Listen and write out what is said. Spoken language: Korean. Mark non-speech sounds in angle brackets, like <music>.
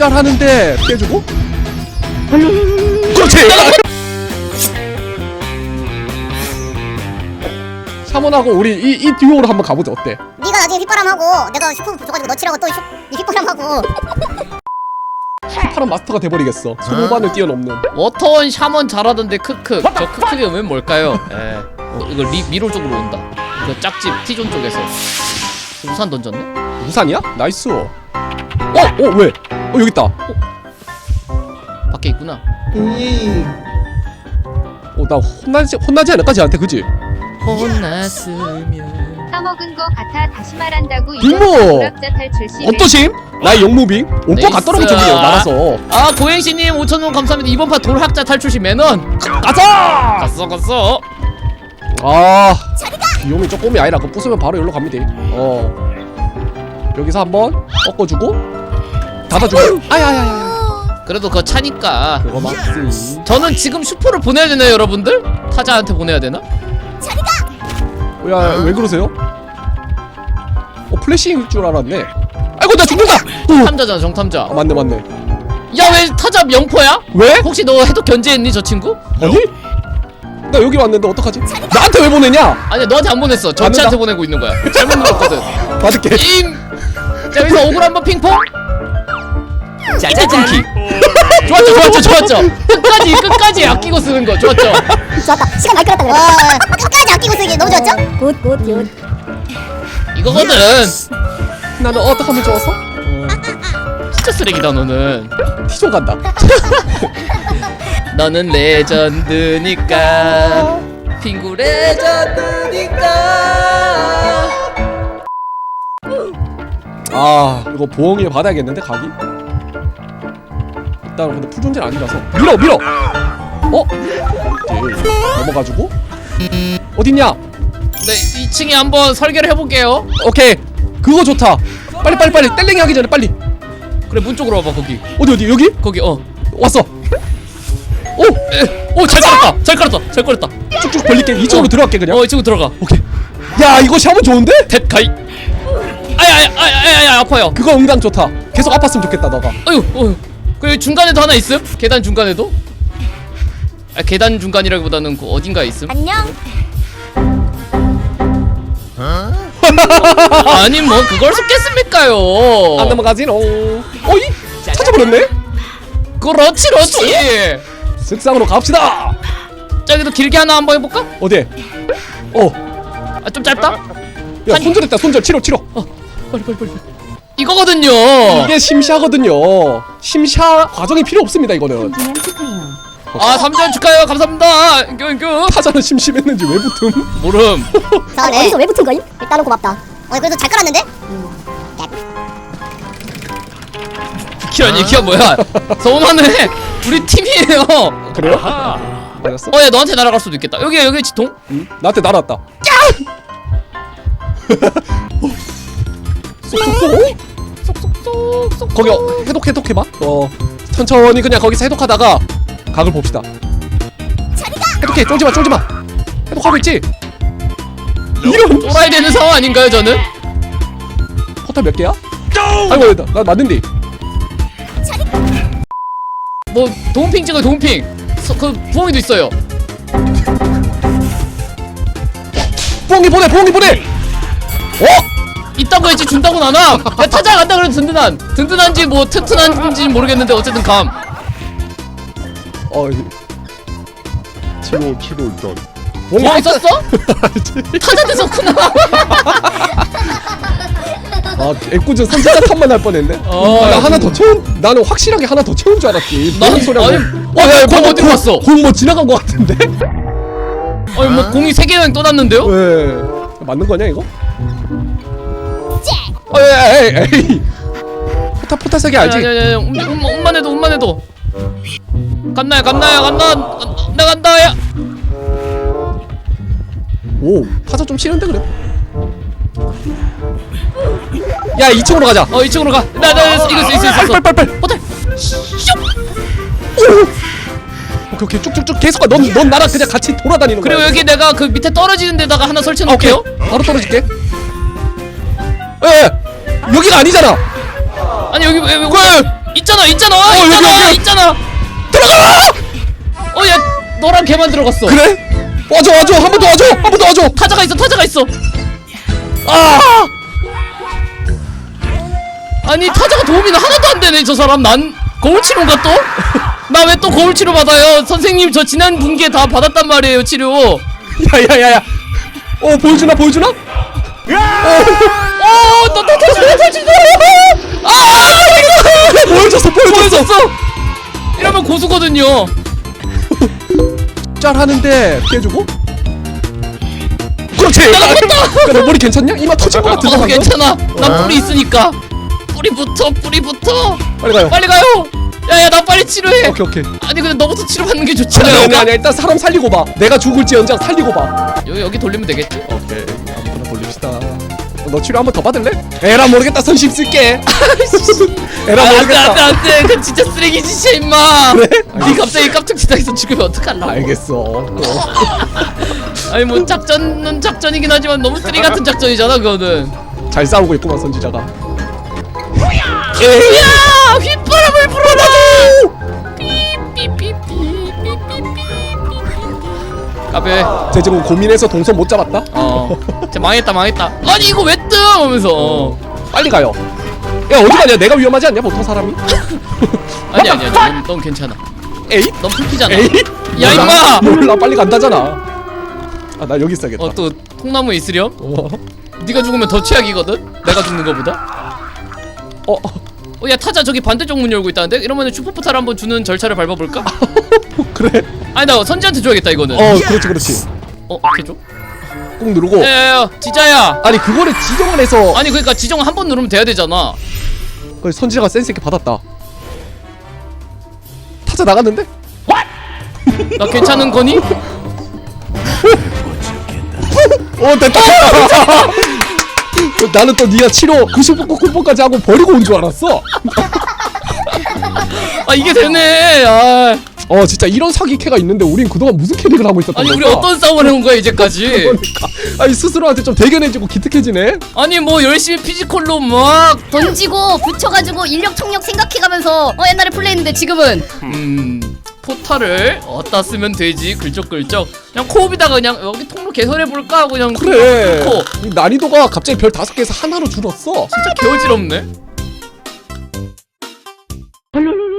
짭짤하는데 피해주고 그렇지 샤먼하고 우리 이, 이 듀오로 한번 가보자 어때? 네가 나중에 휘바람하고 내가 슈퍼 줘가지고 너 치라고 또 휘, 네 휘바람하고 파란 마스터가 돼버리겠어 소모반을 뛰어넘는 워터원 샤먼 잘하던데 크크 저 크크가 왜 뭘까요? 에 어, 이거 리, 미로 쪽으로 온다 그 짝집 T존 쪽에서 우산 던졌네? 우산이야? 나이스 어? 어 왜? 어 여기 있다. 밖에 있구나. 어나 혼나지 혼나지 않을까 쟤한테 그지? 혼났으면. 써먹은 거 같아 다시 말한다고 불합자 탈출 시 어떠심? 나의 용무빙? 온거 네이스. 같더라고 저기요 나가서. 아 고행시님 5천원 감사합니다. 이번 판 돌학자 탈출시 매넌. 가자! 갔어 갔어. 아 비용이 조금이 아니라 그거 부수면 바로 여기로 갑니다. 어. 여기서 한번 꺾어주고 닫아주고 아야야야 그래도 그거 차니까 그거 맞지 저는 지금 슈퍼를 보내야 되나요 여러분들? 타자한테 보내야 되나? 야 왜 그러세요? 어 플래시인 줄 알았네 아이고 나 죽는다 오. 탐자잖아 정탐자 아 맞네 맞네 야 왜 타자 명포야? 왜? 혹시 너 해독 견제했니 저 친구? 아니? 나 여기 왔는데 어떡하지? 나한테 왜 보내냐? 아니야 너한테 안 보냈어 저치한테 보내고 있는 거야 잘못 눌렀거든 <laughs> 받을게 임! 자 여기서 오글 한번 핑퐁 짜자잔 좋았죠 좋았죠 좋았죠. 끝까지 끝까지 아끼고 쓰는 거 좋았죠. <laughs> 좋았다. 시간 많이 끌었다 그래 와 끝까지 아끼고 쓰기 너무 좋았죠? 굿굿굿. 이거거든. 나는 어떡하면 좋았어? 진짜 쓰레기다 너는. 티존 간다. <laughs> 너는 레전드니까. 핑구 레전드니까. 아 이거 보험이 받아야겠는데 각이? 일단 근데 풀존재는 아니라서. 밀어 밀어! 어? 오케이 넘어가지고. 어딨냐? 네 2층에 한번 설계를 해볼게요. 오케이. 그거 좋다. 빨리 빨리 빨리. 뗄랭이 하기 전에 빨리. 그래 문 쪽으로 와봐 거기. 어디 어디? 여기? 거기 어. 왔어. 오! 오잘 깔았다. 잘 깔았다. 잘 깔았다. 쭉쭉 벌릴게. 이쪽으로 어. 들어갈게 그냥. 어 이쪽으로 들어가. 오케이. 야 이거 샤먼 좋은데? 댓 가이 아야 아야 아야 아야 아파요. 그거 응당 좋다. 계속 아팠으면 좋겠다 너가. 어휴 어휴 그 중간에도 하나 있음? 계단 중간에도? 아 계단 중간이라기보다는 그 어딘가에 있음? 안녕 아니 뭐 그걸 속겠습니까요 안 넘어가지노 어이? 찾아버렸네? 그렇지 그렇지 쓱상으로 갑시다 저기도 길게 하나 한번 해볼까? 어디? 어. 아좀 짧다? 야 한- 손절했다 손절 치료 치료 어 빨리 빨리 빨리 이거거든요. 이게 심샤거든요. 심샤 과정이 필요 없습니다 이거는. 아 3전 축하해요. 감사합니다. 인교 타자는 심심했는지 왜 붙음? 모름. <laughs> 잘하네. 어디서 왜 붙은 거임? 일단은 고맙다. 어 그래도 잘 깔았는데? 키연이 키연 뭐야? 서운하네 우리 팀이에요. 그래요? 맞았어? 어야 너한테 날아갈 수도 있겠다. 여기 여기 지통. 응? 나한테 날아왔다. 쏙쏙쏙 쏙쏙쏙 <laughs> 거기 어, 해독 해독해봐. 어 천천히 그냥 거기서 해독하다가 각을 봅시다. 해독해. 쫄지마 쫄지마. 해독하고 있지? 이런 쫄아야 되는 상황 아닌가요 저는? 포탈 몇 개야? 아이고 나, 나 맞는데 뭐 도움핑 찍어요 도움핑. 서, 그 부엉이도 있어요. 부엉이 보내 부엉이 보내! 어? 있다고 했지 준다고는 안함 야 타자 간다 그래도 든든한. 든든한지 뭐 튼튼한지 모르겠는데 어쨌든 감. 어 치료 치료 일단 부엉이 썼어? 타자도 썼구나. 아 애꿎은 선지자 탐만 할 뻔했네. 어, 아, 나 하나 더 채운 나는 확실하게 하나 더 채운 줄 알았지. 나는- 소리야 아니, 어야 공 어디로 갔어? 공뭐 지나간 거 같은데? 아니 뭐 공이 세 개는 또 났는데요? 왜? 맞는 거냐 이거? 어, 에이 에이 에이. 포타 포타 세개 알지? 야야야 음, 음, 음만 해도 음만 해도. 간나야 간나야 간나 간- 나 간다 야. 오 타자 좀 치는데 그래? 야 2층으로 가자. 어 이쪽으로 가 나 나 이거 있어 있어 있어. 빨빨 빨빨 호텔 오케이 오케이. 쭉쭉쭉 계속 가 넌 넌 나랑 그냥 같이 돌아다니는 거야 그리고 여기 내가 그 밑에 떨어지는 데다가 하나 설치해 아, 오케이. 놓을게요 바로 떨어질게 에 여기가 아니잖아. 아니 여기 왜, 왜, 왜? 왜 있잖아 있잖아. 여기, 있잖아 여기. 있잖아. 들어가! 어야 너랑 걔만 들어갔어. 그래? 와줘 와줘. 한 번 더 와줘. 한 번 더 와줘. 타자가 있어 타자가 있어. 아! 아니 타자가 도움이 하나도 안 되네 저 사람. 난 거울 치료인가 또? <laughs> 나 왜 또 거울 치료 받아요? 선생님 저 지난 분기에 다 받았단 말이에요 치료. 야야야야. 어 보여주나 보여주나? 탈출 아 보여줬어 보여줬어 이러면 고수거든요 짤 하는데 피해주고 그렇지 야, 너 머리 괜찮냐? 이마 터진 거 같은데 어? 괜찮아 나 뿌리 있으니까 뿌리부터 뿌리부터 빨리 가요 빨리 가요 야야 나 빨리 치료해 오케이 오케이 아니 근데 너부터 치료받는 게 아니 좋잖아요 아니 아니 일단 사람 살리고 봐 내가 죽을지언정 살리고 봐 여기 여기 돌리면 되겠지? 오케이 너 치료 한 번 더 받을래? 에라 모르겠다. 선심 쓸게. 에라 안돼 모르겠다. 안돼 안돼. 그 진짜 쓰레기 짓이야 임마. 그래? 니 갑자기 깜짝 지나서 죽으면 어떡할라 알겠어. 어. 아니 뭐 작전은 작전이긴 하지만 너무 쓰레기 같은 작전이잖아 그거는. 잘 싸우고 있구만 선지자가. 야! 휘바람을 불어라 까베 쟤 지금 고민해서 동선 못 잡았다? 어쟤 망했다 망했다 아니 이거 왜 뜨? 하면서 어. 빨리 가요 야 어디 가냐 내가 위험하지 않냐 보통 사람이? <laughs> 아니 아니야 넌, 넌 괜찮아 에이? 넌 풀피잖아 에이? 야 임마 몰라 빨리 간다잖아 아 나 여기 있어야겠다 어 또 통나무에 있으렴? 어? 네가 죽으면 더 최악이거든? 내가 죽는 거보다 어? 어 야 타자 저기 반대쪽 문 열고 있다는데? 이러면 슈퍼포탈 한번 주는 절차를 밟아볼까? <laughs> 그래? 아니 나 선지한테 줘야겠다 이거는. 어 그렇지 그렇지. 어? 어떻게 줘? 꾹 누르고. 야야야 지자야. 아니 그거를 지정을 해서 아니 그러니까 지정 한 번 누르면 돼야 되잖아. 그 선지자가 센스 있게 받았다. 타자 나갔는데? 나 괜찮은 거니? <laughs> 어 됐다! <laughs> 나는 또 네가 치료 90분 쿠폰까지 하고 버리고 온 줄 알았어. 아 이게 되네. 아. 어 진짜 이런 사기 캐가 있는데 우린 그동안 무슨 캐릭을 하고 있었던 아니 우리 걸까? 어떤 싸움을 해온 거야 이제까지? 그러니까. 아니 스스로한테 좀 대견해지고 기특해지네? 아니 뭐 열심히 피지컬로 막 던지고 붙여가지고 인력 총력 생각해가면서 어 옛날에 플레이했는데 지금은. 음, 포탈을 어디다 쓰면 되지? 글쩍글쩍. 그냥 코업이다가 그냥 여기 통로 개선해볼까? 하고 그냥 그래. 이 난이도가 갑자기 별 다섯 개에서 하나로 줄었어. 진짜 개어지럽네. <laughs>